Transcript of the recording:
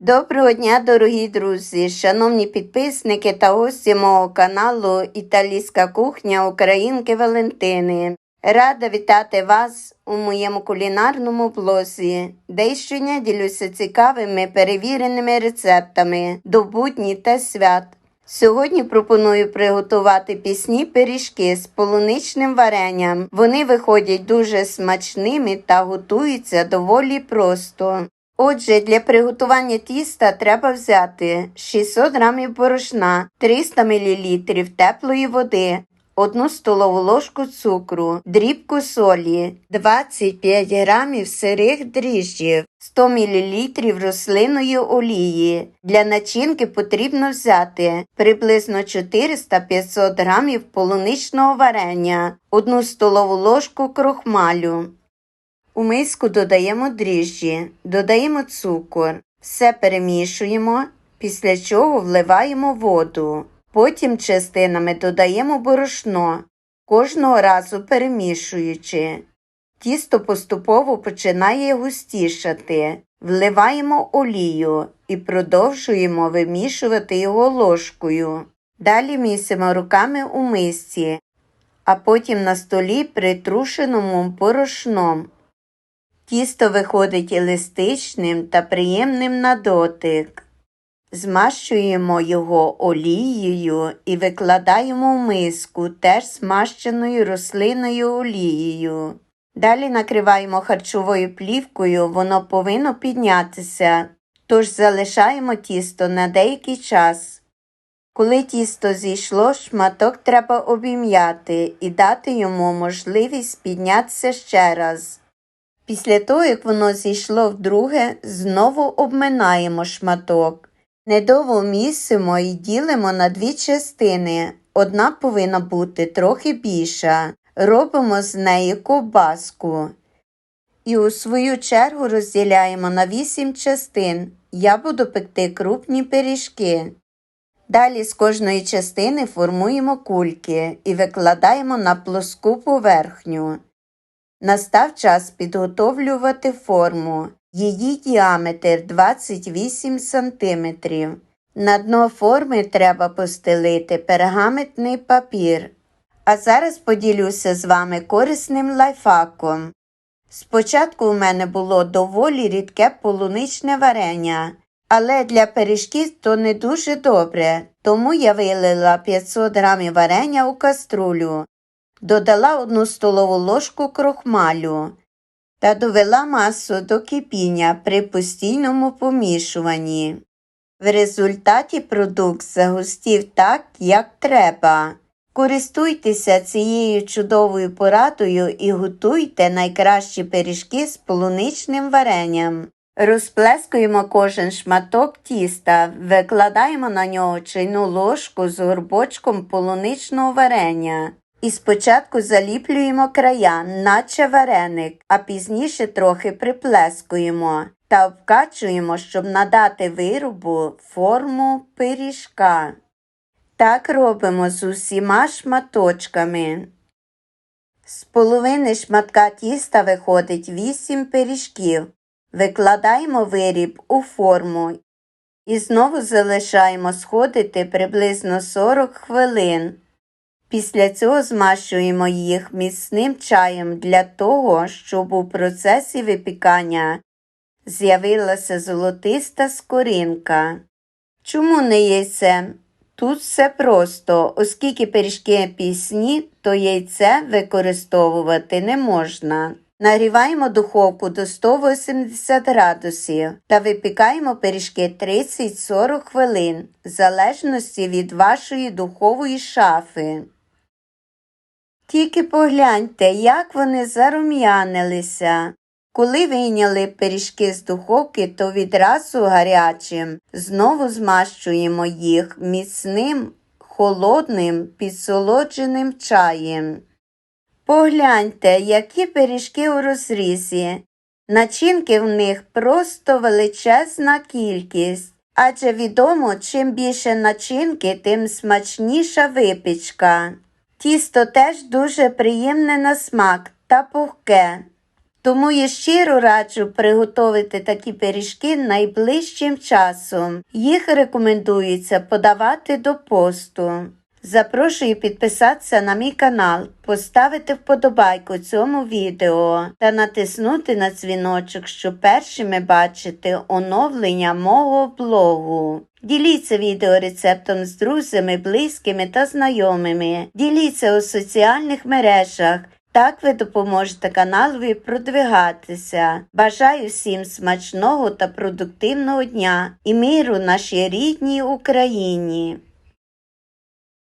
Доброго дня, дорогі друзі, шановні підписники та гості мого каналу Італійська кухня Українки Валентини. Рада вітати вас у моєму кулінарному блозі, де щодня ділюся цікавими перевіреними рецептами до будні та свят. Сьогодні пропоную приготувати пісні пиріжки з полуничним варенням. Вони виходять дуже смачними та готуються доволі просто. Отже, для приготування тіста треба взяти 600 г борошна, 300 мл теплої води, 1 столову ложку цукру, дрібку солі, 25 г сирих дріжджів, 100 мл рослинної олії. Для начинки потрібно взяти приблизно 400-500 г полуничного варення, 1 столову ложку крохмалю. У миску додаємо дріжджі, додаємо цукор, все перемішуємо, після чого вливаємо воду. Потім частинами додаємо борошно, кожного разу перемішуючи. Тісто поступово починає густішати. Вливаємо олію і продовжуємо вимішувати його ложкою. Далі місимо руками у мисці, а потім на столі притрушеному борошном. Тісто виходить еластичним та приємним на дотик. Змащуємо його олією і викладаємо в миску, теж змащеною рослинною олією. Далі накриваємо харчовою плівкою, воно повинно піднятися, тож залишаємо тісто на деякий час. Коли тісто зійшло, шматок треба обім'яти і дати йому можливість піднятися ще раз. Після того, як воно зійшло вдруге, знову обминаємо шматок. Недовго місимо і ділимо на дві частини. Одна повинна бути трохи більша. Робимо з неї ковбаску. І у свою чергу розділяємо на вісім частин. Я буду пекти крупні пиріжки. Далі з кожної частини формуємо кульки і викладаємо на плоску поверхню. Настав час підготовлювати форму. Її діаметр 28 см. На дно форми треба постелити пергаментний папір. А зараз поділюся з вами корисним лайфхаком. Спочатку у мене було доволі рідке полуничне варення, але для пиріжків то не дуже добре, тому я вилила 500 г варення у каструлю додала одну столову ложку крохмалю та довела масу до кипіння при постійному помішуванні. В результаті продукт загустів так, як треба. Користуйтеся цією чудовою порадою і готуйте найкращі пиріжки з полуничним варенням. Розплескуємо кожен шматок тіста, викладаємо на нього чайну ложку з горбочком полуничного варення. І спочатку заліплюємо края, наче вареник, а пізніше трохи приплескуємо та обкачуємо, щоб надати виробу форму пиріжка. Так робимо з усіма шматочками. З половини шматка тіста виходить 8 пиріжків. Викладаємо виріб у форму і знову залишаємо сходити приблизно 40 хвилин. Після цього змащуємо їх міцним чаєм для того, щоб у процесі випікання з'явилася золотиста скоринка. Чому не яйце? Тут все просто, оскільки пиріжки пісні, то яйце використовувати не можна. Нагріваємо духовку до 180 градусів та випікаємо пиріжки 30-40 хвилин, в залежності від вашої духової шафи. Тільки погляньте, як вони зарум'янилися. Коли вийняли пиріжки з духовки, то відразу гарячим знову змащуємо їх міцним, холодним, підсолодженим чаєм. Погляньте, які пиріжки у розрізі. Начинки в них просто величезна кількість, адже відомо, чим більше начинки, тим смачніша випічка. Тісто теж дуже приємне на смак та пухке. Тому я щиро раджу приготувати такі пиріжки найближчим часом. Їх рекомендується подавати до посту. Запрошую підписатися на мій канал, поставити вподобайку цьому відео та натиснути на дзвіночок, щоб першими бачити оновлення мого блогу. Діліться відеорецептом з друзями, близькими та знайомими. Діліться у соціальних мережах. Так ви допоможете каналові продвигатися. Бажаю всім смачного та продуктивного дня і миру нашій рідній Україні.